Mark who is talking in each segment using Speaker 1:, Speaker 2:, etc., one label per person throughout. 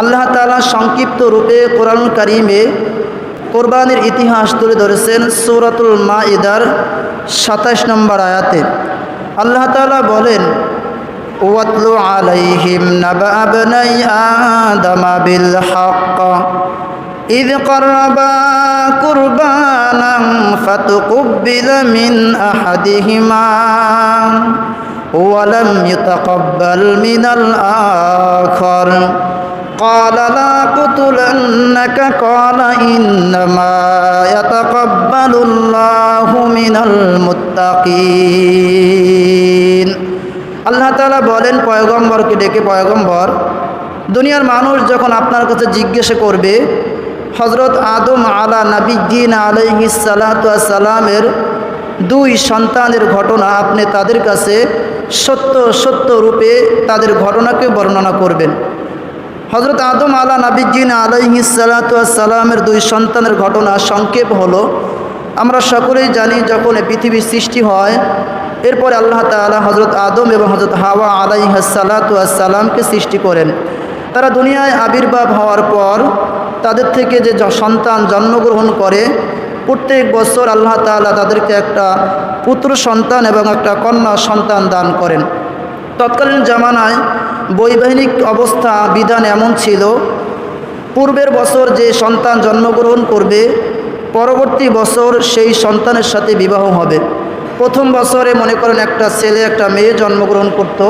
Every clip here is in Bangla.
Speaker 1: আল্লাহ তালা সংক্ষিপ্ত রূপে কোরআন কারিমে কোরবানির ইতিহাস তুলে ধরেছেন সৌরাতুল মা ইদার সাতাশ নম্বর আয়াতে আল্লাহ তালা বলেন ওয়াতলু আলাইহিম নাবা আবনাই আদামা বিল হক إذ قربا قربانا فتقبل من أحدهما ولم يتقبل من الآخر قال لا قتلنك قال إنما يتقبل الله من المتقين আল্লাহ তাআলা বলেন পয়গম্বরকে ডেকে পয়গম্বর দুনিয়ার মানুষ যখন আপনার কাছে জিজ্ঞাসা করবে হজরত আদম আলা নাবিদ্দিন আলহি সালামের দুই সন্তানের ঘটনা আপনি তাদের কাছে সত্য সত্য রূপে তাদের ঘটনাকে বর্ণনা করবেন হজরত আদম আলা নাবিদ্দিন আলহি সালামের দুই সন্তানের ঘটনা সংক্ষেপ হলো। আমরা সকলেই জানি যখন এই পৃথিবীর সৃষ্টি হয়, এরপরে আল্লাহ তালা হজরত আদম এবং হজরত হাওয়া আলাইহাসালাতামকে সৃষ্টি করেন। তারা দুনিয়ায় আবির্ভাব হওয়ার পর তাদের থেকে যে সন্তান জন্মগ্রহণ করে, প্রত্যেক বছর আল্লাহ তাআলা তাদেরকে একটা পুত্র সন্তান এবং একটা কন্যা সন্তান দান করেন। তৎকালীন জামানায় বৈবাহিক অবস্থা, বিধান এমন ছিল, পূর্বের বছর যে সন্তান জন্মগ্রহণ করবে, পরবর্তী বছর সেই সন্তানের সাথে বিবাহ হবে। প্রথম বছরে মনে করেন একটা ছেলে, একটা মেয়ে জন্মগ্রহণ করত,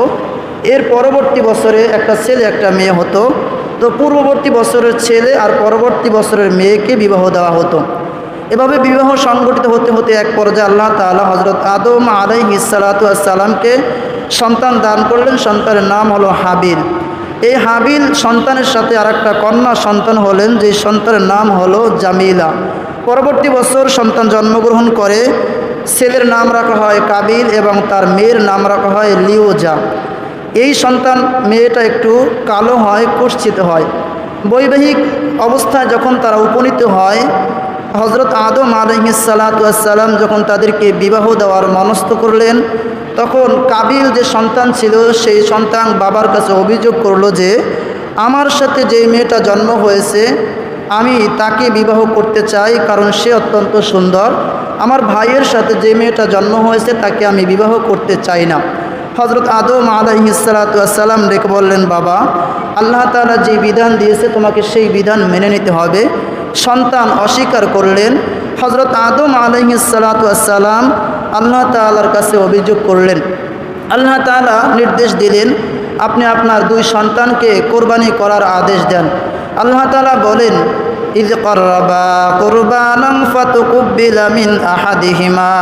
Speaker 1: এর পরবর্তী বছরে একটা ছেলে, একটা মেয়ে হতো। তো পূর্ববর্তী বছরের ছেলে আর পরবর্তী বছরের মেয়েকে বিবাহ দেওয়া হতো। এভাবে বিবাহ সংগঠিত হতে হতে এক পর্যায়ে আল্লাহ তাআলা হজরত আদম আলাই সালাতামকে সন্তান দান করলেন, সন্তানের নাম হলো হাবিল। এই হাবিল সন্তানের সাথে আর একটা কন্যা সন্তান হলেন যে সন্তানের নাম হলো জামিলা। পরবর্তী বছর সন্তান জন্মগ্রহণ করে, ছেলের নাম রাখা হয় কাবিল এবং তার মেয়ের নাম রাখা হয় লিওজা। এই সন্তান মেয়েটা একটু কালো হয় কুৎসিত হয়। বৈবাহিক অবস্থায় যখন তারা উপনীত হয় হজরত আদম আলহিসাল্লাম যখন তাদেরকে বিবাহ দেওয়ার মনস্থ করলেন, তখন কাবিল যে সন্তান ছিল, সেই সন্তান বাবার কাছে অভিযোগ করল যে, আমার সাথে যে মেয়েটা জন্ম হয়েছে, আমি তাকে বিবাহ করতে চাই কারণ সে অত্যন্ত সুন্দর। আমার ভাইয়ের সাথে যে মেয়েটা জন্ম হয়েছে, তাকে আমি বিবাহ করতে চাই না। হজরত আদম আলাইসালাতাম ডেকে বললেন, বাবা, আল্লাহ তালা যে বিধান দিয়েছে, তোমাকে সেই বিধান মেনে নিতে হবে। সন্তান অস্বীকার করলেন। হজরত আদম আলাইসালাতাম আল্লাহ তালার কাছে অভিযোগ করলেন। আল্লাহ তালা নির্দেশ দিলেন, আপনি আপনার দুই সন্তানকে কোরবানি করার আদেশ দেন। আল্লাহ তালা বলেন মিন আহাদিহিমা।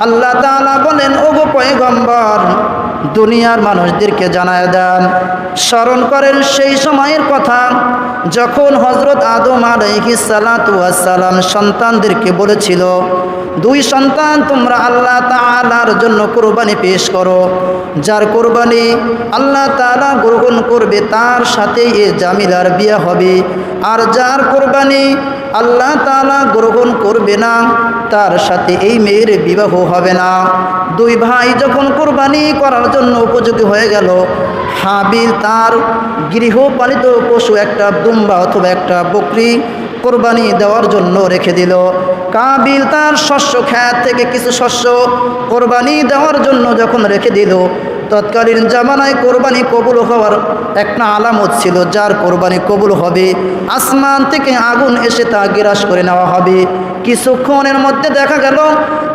Speaker 1: আল্লাহ তাআলা বলেন, ওগো পয়গম্বর দুনিয়ার মানুষদেরকে জানায় দেন। স্মরণ করেন সেই সময়ের কথা, যখন হজরত আদম সালাম সন্তানদেরকে বলেছিল, দুই সন্তান তোমরা আল্লাহ তাআলার জন্য কোরবানি পেশ করো। যার কোরবানি আল্লাহ তাআলা গ্রহণ করবে, তার সাথে এ জামিলার বিয়ে হবে। আর যার কোরবানি আল্লাহ তাআলা গ্রহণ করবে না তার সাথে এই মেয়ের বিবাহ হবে না। দুই ভাই যখন কোরবানি করার জন্য উপযোগী হয়ে গেল, হাবিল তার গৃহপালিত পশু একটা দুম্বা অথবা একটা বকরি কোরবানি দেওয়ার জন্য রেখে দিল। কাবিল তার শস্য খ্যাত থেকে কিছু শস্য কোরবানি দেওয়ার জন্য যখন রেখে দিল, তৎকালীন জামানায় কোরবানি কবুল হওয়ার একটা আলামত ছিল, যার কোরবানি কবুল হবে। আসমান থেকে আগুন এসে তা গ্রাস করে নেওয়া হবে। কিছুক্ষণের মধ্যে দেখা গেল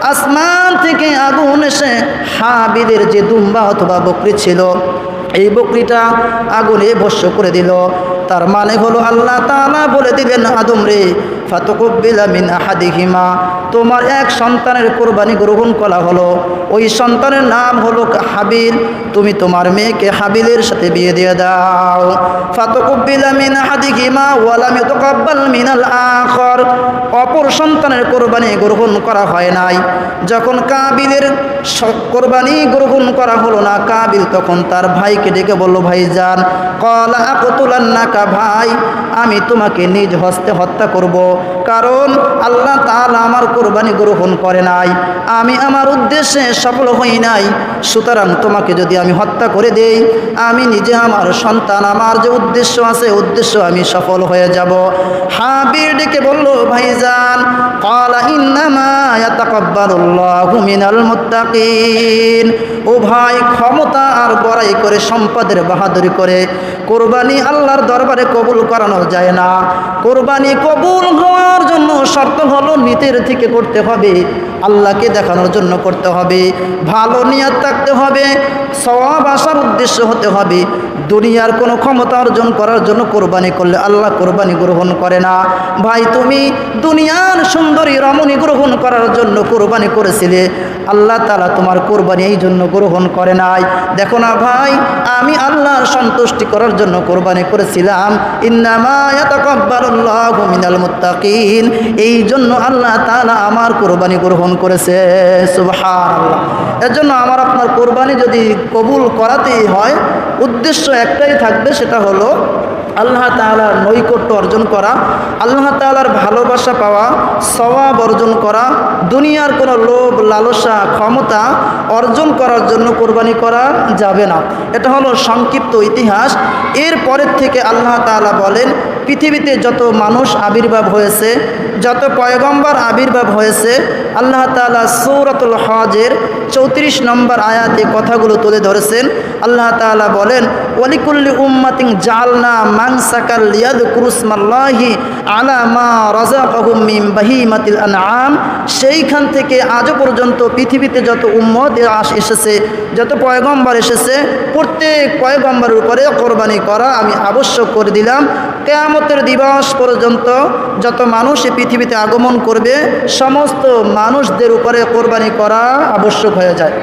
Speaker 1: আসমান থেকে আগুন এসে হাবিদের যে দুম্বা অথবা বকরি ছিল এই বকরিটা আগুনে বস্য করে দিল। তার মানে হলো আল্লাহ তাআলা বলে দিলেন, আদম রে, ফাতকব্বিলা মিন আহাদিহিমা। তোমার এক সন্তানের কোরবানি গ্রহণ করা হলো। ওই সন্তানের নাম হলো হাবিল। তুমি তোমার মেয়েকে হাবিলের সাথে বিয়ে দিয়ে দাও। ফাতকব্বিলা মিন আহাদিহিমা ওয়ালাম ইউতাকাব্বাল মিনাল আখর। অপর সন্তানের কোরবানি গ্রহণ করা হয় নাই। যখন কাবিলের কোরবানি গ্রহণ করা হলো না, কাবিল তখন তার ভাইকে ডেকে বলল, ভাই যান। কলা আকতুলান্নাকা ভাই, আমি তোমাকে নিজ হস্তে হত্যা করব, কারণ আল্লাহ তাহলে আমার কোরবানি গ্রহণ করে নাই। আমি আমার উদ্দেশ্যে সফল হই নাই। সুতরাং তোমাকে যদি আমি হত্যা করে দেই, আমি নিজে আমার সন্তান, আমার যে উদ্দেশ্য আছে উদ্দেশ্য আমি সফল হয়ে যাব। হাবির ডেকে বলল, ভাইজান কলা ইন্নামা মুত্তাকিন। ও ভাই, ক্ষমতা আর বড়াই করে, সম্পদের বাহাদুরি করে। কোরবানি আল্লাহর দরবারে কবুল করানো যায় না। কোরবানি কবুল হওয়ার জন্য শর্ত হলো, নিতের থেকে করতে হবে, আল্লাহকে দেখানোর জন্য করতে হবে। ভালো নিয়াত থাকতে হবে, সওয়াব আসার উদ্দেশ্য হতে হবে। দুনিয়ার কোনো ক্ষমতা অর্জন করার জন্য কোরবানি করলে আল্লাহ কোরবানি গ্রহণ করে না। ভাই, তুমি দুনিয়ার সুন্দরী রমণী গ্রহণ করার জন্য কোরবানি করেছিলে। আল্লাহ তালা তোমার কোরবানি এই জন্য গ্রহণ করে নাই। দেখো না ভাই, আমি আল্লাহর সন্তুষ্টি করার জন্য কোরবানি করেছিলাম। মিনাল এই জন্য আল্লাহ তালা আমার কোরবানি গ্রহণ করেছে। সুবহানাল্লাহ। এর জন্য আমার আপনার কোরবানি যদি কবুল করাতেই হয়, উদ্দেশ্য একটাই থাকবে, সেটা হলো আল্লাহ তাআলার নৈকট্য অর্জন করা, আল্লাহ তাআলার ভালোবাসা পাওয়া, সওয়াব অর্জন করা, দুনিয়ার কোনো লোভ, লালসা, ক্ষমতা অর্জন করার জন্য কোরবানি করা যাবে না। এটা হলো সংক্ষিপ্ত ইতিহাস। এর পরের থেকে আল্লাহ তাআলা বলেন, পৃথিবীতে যত মানুষ আবির্ভাব হয়েছে যত পয়গম্বর আবির্ভাব হয়েছে, আল্লাহ তাআলা সৌরতুল হজের চৌত্রিশ নম্বর আয়াতে কথাগুলো তুলে ধরেছেন। আল্লাহ তালা বলেন, ওয়ালিকুল্লি উম্মাতিং জালনা মাংসাকাল ইয়াদ কুরুসমাল্লাহি আলা মা রাজাকাহুম মিন বাহিমাতিল আনআম। সেইখান থেকে আজও পর্যন্ত পৃথিবীতে যত উম্মত এসেছে, যত পয়গম্বর এসেছে, প্রত্যেক পয়গম্বরের উপরে কোরবানি করা আমি আবশ্যক করে দিলাম। কেয়ামতের দিবস পর্যন্ত যত মানুষ এই পৃথিবীতে আগমন করবে সমস্ত মানুষদের উপরে কোরবানি করা আবশ্যক হয়ে যায়।